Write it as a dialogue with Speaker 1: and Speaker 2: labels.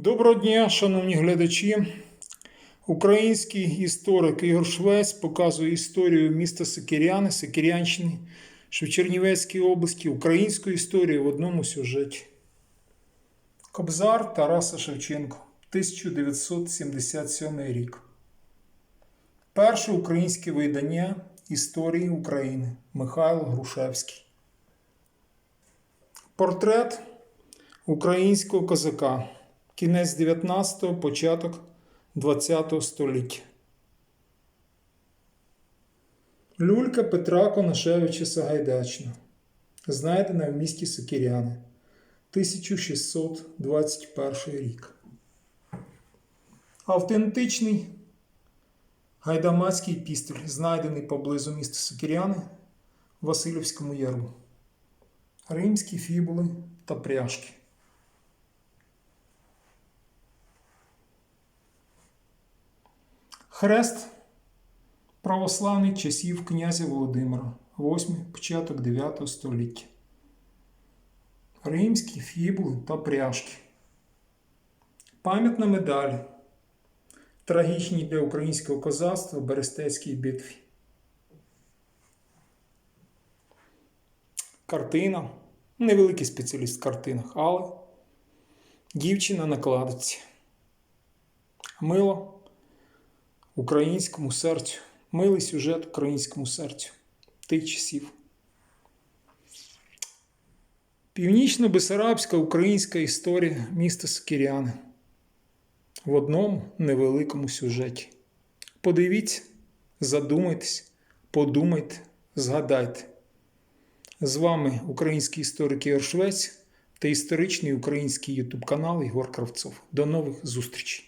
Speaker 1: Доброго дня, шановні глядачі. Український історик Ігор Швець показує історію міста Сокиряни, Сокирянщини, що області, українську історію в одному сюжеті. Кобзар Тараса Шевченко, 1977 рік. Перше українське видання історії України Михайло Грушевський. Портрет українського козака. Кінець 19-го, початок 20-го століття. Люлька Петра Конашевича Сагайдачна. Знайдена в місті Сокиряни. 1621 рік. Автентичний гайдамацький пістоль, знайдений поблизу міста Сокиряни в Васильівському яру. Римські фібули та пряжки. Хрест православний часів князя Володимира, 8 початок 9 століття. Римські фібули та пряжки. Пам'ятна медаль. Трагічні для українського козацтва в Берестецькій битві. Картина. Невеликий спеціаліст в картинах, але дівчина накладеться. Мило українському серцю. Милий сюжет українському серцю тих часів. Північно-Бесарабська українська історія міста Сокиряни в одному невеликому сюжеті. Подивіться, задумайтесь, подумайте, згадайте. З вами український історик Ігор Швець та історичний український ютуб канал Ігор Кравцов. До нових зустрічей!